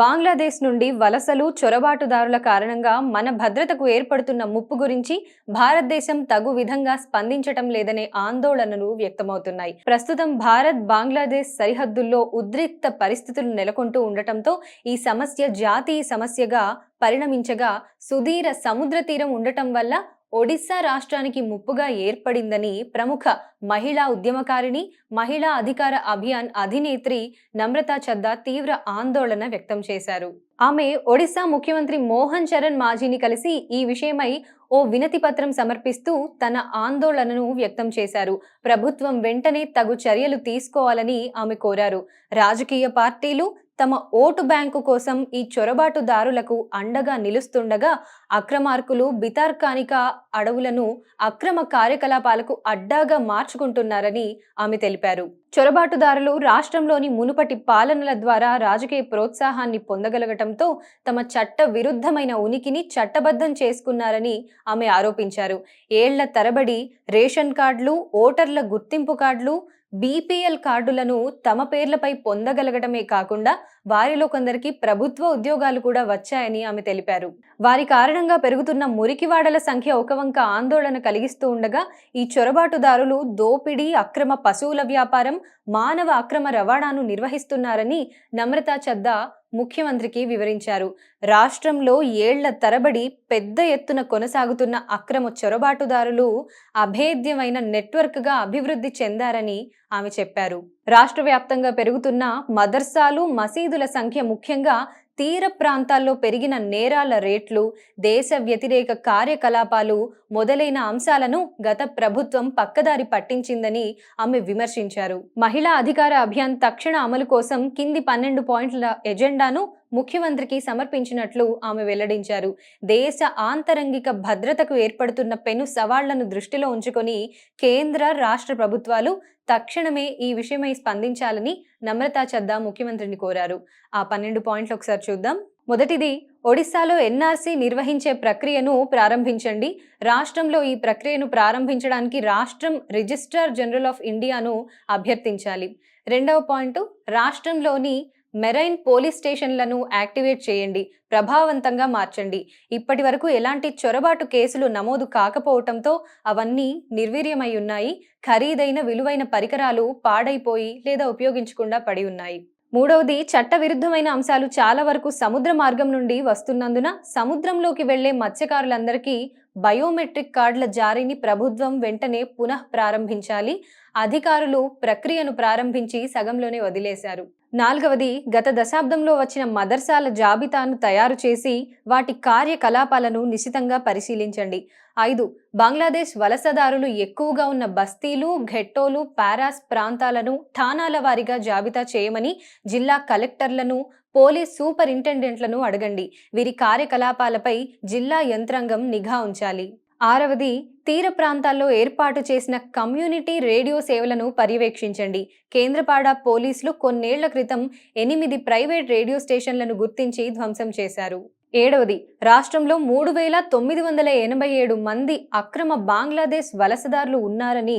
బంగ్లాదేశ్ నుండి వలసలు చొరబాటుదారుల కారణంగా మన భద్రతకు ఏర్పడుతున్న ముప్పు గురించి భారతదేశం తగు విధంగా స్పందించటం లేదనే ఆందోళనలు వ్యక్తమవుతున్నాయి. ప్రస్తుతం భారత్ బంగ్లాదేశ్ సరిహద్దుల్లో ఉద్రిక్త పరిస్థితులు నెలకొంటూ ఉండటంతో ఈ సమస్య జాతీయ సమస్యగా పరిణమించగా సుదీర సముద్ర తీరం ఉండటం వల్ల ఒడిశా రాష్ట్రానికి ముప్పుగా ఏర్పడిందని ప్రముఖ మహిళా ఉద్యమకారిణి మహిళా అధికార అభియాన్ అధినేత్రి నమ్రతా చద్దా తీవ్ర ఆందోళన వ్యక్తం చేశారు. ఆమె ఒడిశా ముఖ్యమంత్రి మోహన్ చరణ్ మాజీని కలిసి ఈ విషయమై ఓ వినతి పత్రం సమర్పిస్తూ తన ఆందోళనను వ్యక్తం చేశారు. ప్రభుత్వం వెంటనే తగు చర్యలు తీసుకోవాలని ఆమె కోరారు. రాజకీయ పార్టీలు తమ ఓటు బ్యాంకు కోసం ఈ చొరబాటుదారులకు అండగా నిలుస్తుండగా అక్రమార్కులు బితార్కానిక అడవులను అక్రమ కార్యకలాపాలకు అడ్డాగా మార్చుకుంటున్నారని ఆమె తెలిపారు. చొరబాటుదారులు రాష్ట్రంలోని మునుపటి పాలనల ద్వారా రాజకీయ ప్రోత్సాహాన్ని పొందగలగటంతో తమ చట్ట విరుద్ధమైన ఉనికిని చట్టబద్ధం చేసుకున్నారని ఆమె ఆరోపించారు. ఏళ్ళ తరబడి రేషన్ కార్డులు ఓటర్ల గుర్తింపు కార్డులు బీపీఎల్ కార్డులను తమ పేర్లపై పొందగలగడమే కాకుండా వారిలో కొందరికి ప్రభుత్వ ఉద్యోగాలు కూడా వచ్చాయని ఆమె తెలిపారు. వారి కారణంగా పెరుగుతున్న మురికివాడల సంఖ్య ఒక వంక ఆందోళన కలిగిస్తూ ఉండగా ఈ చొరబాటుదారులు దోపిడీ అక్రమ పశువుల వ్యాపారం మానవ అక్రమ రవాణాను నిర్వహిస్తున్నారని నమ్రతా చద్దా ముఖ్యమంత్రికి వివరించారు. రాష్ట్రంలో ఏళ్ళ తరబడి పెద్ద ఎత్తున కొనసాగుతున్న అక్రమ చొరబాటుదారులు అభేద్యమైన నెట్వర్క్గా అభివృద్ధి చెందారని ఆమె చెప్పారు. రాష్ట్ర వ్యాప్తంగా పెరుగుతున్న మదర్సాలు మసీదుల సంఖ్య ముఖ్యంగా తీర ప్రాంతాల్లో పెరిగిన నేరాల రేట్లు దేశ వ్యతిరేక కార్యకలాపాలు మొదలైన అంశాలను గత ప్రభుత్వం పక్కదారి పట్టించిందని ఆమె విమర్శించారు. మహిళా అధికార అభియాన్ తక్షణ అమలు కోసం కింది పన్నెండు పాయింట్ల ఎజెండాను ముఖ్యమంత్రికి సమర్పించినట్లు ఆమె వెల్లడించారు. దేశ ఆంతరంగిక భద్రతకు ఏర్పడుతున్న పెను సవాళ్ళను దృష్టిలో ఉంచుకొని కేంద్ర రాష్ట్ర ప్రభుత్వాలు తక్షణమే ఈ విషయమై స్పందించాలని నమ్రతా చద్దా ముఖ్యమంత్రిని కోరారు. ఆ పన్నెండు పాయింట్లు ఒకసారి చూద్దాం. మొదటిది ఒడిశాలో ఎన్ఆర్సీ నిర్వహించే ప్రక్రియను ప్రారంభించండి. రాష్ట్రంలో ఈ ప్రక్రియను ప్రారంభించడానికి రాష్ట్రం రిజిస్ట్రార్ జనరల్ ఆఫ్ ఇండియాను అభ్యర్థించాలి. రెండవ పాయింట్ రాష్ట్రంలోని మెరైన్ పోలీస్ స్టేషన్లను యాక్టివేట్ చేయండి ప్రభావవంతంగా మార్చండి. ఇప్పటి వరకు ఎలాంటి చొరబాటు కేసులు నమోదు కాకపోవటంతో అవన్నీ నిర్వీర్యమై ఉన్నాయి. ఖరీదైన విలువైన పరికరాలు పాడైపోయి లేదా ఉపయోగించకుండా పడి ఉన్నాయి. మూడవది చట్టవిరుద్ధమైన అంశాలు చాలా వరకు సముద్ర మార్గం నుండి వస్తున్నందున సముద్రంలోకి వెళ్ళే మత్స్యకారులందరికీ బయోమెట్రిక్ కార్డుల జారీని ప్రభుత్వం వెంటనే పునః ప్రారంభించాలి అధికారులు ప్రక్రియను ప్రారంభించి సగంలోనే వదిలేశారు. నాలుగవది గత దశాబ్దంలో వచ్చిన మదర్సాల జాబితాను తయారు చేసి వాటి కార్యకలాపాలను నిశితంగా పరిశీలించండి. ఐదు బంగ్లాదేశ్ వలసదారులు ఎక్కువగా ఉన్న బస్తీలు ఘెట్టోలు పారాస్ ప్రాంతాలను ఠానాల వారీగా జాబితా చేయమని జిల్లా కలెక్టర్లను పోలీస్ సూపరింటెండెంట్లను అడగండి. వీరి కార్యకలాపాలపై జిల్లా యంత్రాంగం నిఘా ఉంచాలి. ఆరవది తీర ప్రాంతాల్లో ఏర్పాటు చేసిన కమ్యూనిటీ రేడియో సేవలను పర్యవేక్షించండి. కేంద్రపాడ పోలీసులు కొన్నేళ్ళ క్రితం ఎనిమిది ప్రైవేట్ రేడియో స్టేషన్లను గుర్తించి ధ్వంసం చేశారు. ఏడవది రాష్ట్రంలో మూడు వేల తొమ్మిది వందల ఎనభై ఏడు మంది అక్రమ బంగ్లాదేశ్ వలసదారులు ఉన్నారని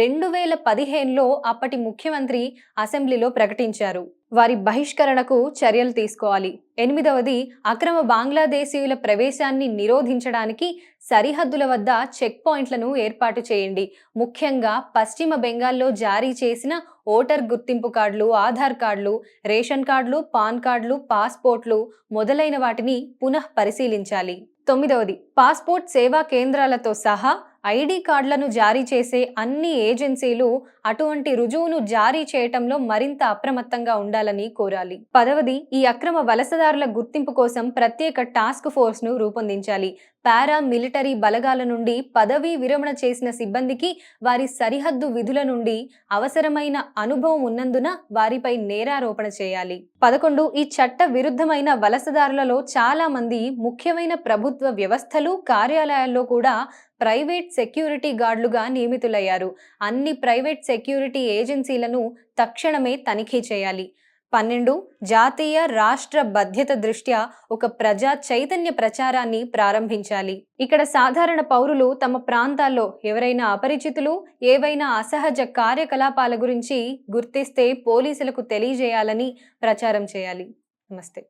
రెండు వేల పదిహేనులో అప్పటి ముఖ్యమంత్రి అసెంబ్లీలో ప్రకటించారు. వారి బహిష్కరణకు చర్యలు తీసుకోవాలి. ఎనిమిదవది అక్రమ బంగ్లాదేశీయుల ప్రవేశాన్ని నిరోధించడానికి సరిహద్దుల వద్ద చెక్ పాయింట్లను ఏర్పాటు చేయండి. ముఖ్యంగా పశ్చిమ బెంగాల్లో జారీ చేసిన ఓటర్ గుర్తింపు కార్డులు ఆధార్ కార్డులు రేషన్ కార్డులు పాన్ కార్డులు పాస్పోర్ట్లు మొదలైన వాటిని పునః పరిశీలించాలి తొమ్మిదవది పాస్పోర్ట్ సేవా కేంద్రాలతో సహా ఐడి కార్డులను జారీ చేసే అన్ని ఏజెన్సీలు అటువంటి రుజువును జారీ చేయటంలో మరింత అప్రమత్తంగా ఉండాలని కోరాలి. పదవది ఈ అక్రమ వలసదారుల గుర్తింపు కోసం ప్రత్యేక టాస్క్ ఫోర్స్ను రూపొందించాలి. పారా మిలిటరీ బలగాల నుండి పదవీ విరమణ చేసిన సిబ్బందికి వారి సరిహద్దు విధుల నుండి అవసరమైన అనుభవం ఉన్నందున వారిపై నేరారోపణ చేయాలి. పదకొండు ఈ చట్ట విరుద్ధమైన వలసదారులలో చాలా మంది ముఖ్యమైన ప్రభుత్వ వ్యవస్థలు కార్యాలయాల్లో కూడా ప్రైవేట్ సెక్యూరిటీ గార్డులుగా నియమితులయ్యారు. అన్ని ప్రైవేట్ సెక్యూరిటీ ఏజెన్సీలను తక్షణమే తనిఖీ చేయాలి. పన్నెండు జాతీయ రాష్ట్ర బాధ్యత దృష్ట్యా ఒక ప్రజా చైతన్య ప్రచారాన్ని ప్రారంభించాలి. ఇక్కడ సాధారణ పౌరులు తమ ప్రాంతాల్లో ఎవరైనా అపరిచితులు ఏవైనా అసహజ కార్యకలాపాల గురించి గుర్తిస్తే పోలీసులకు తెలియజేయాలని ప్రచారం చేయాలి. నమస్తే.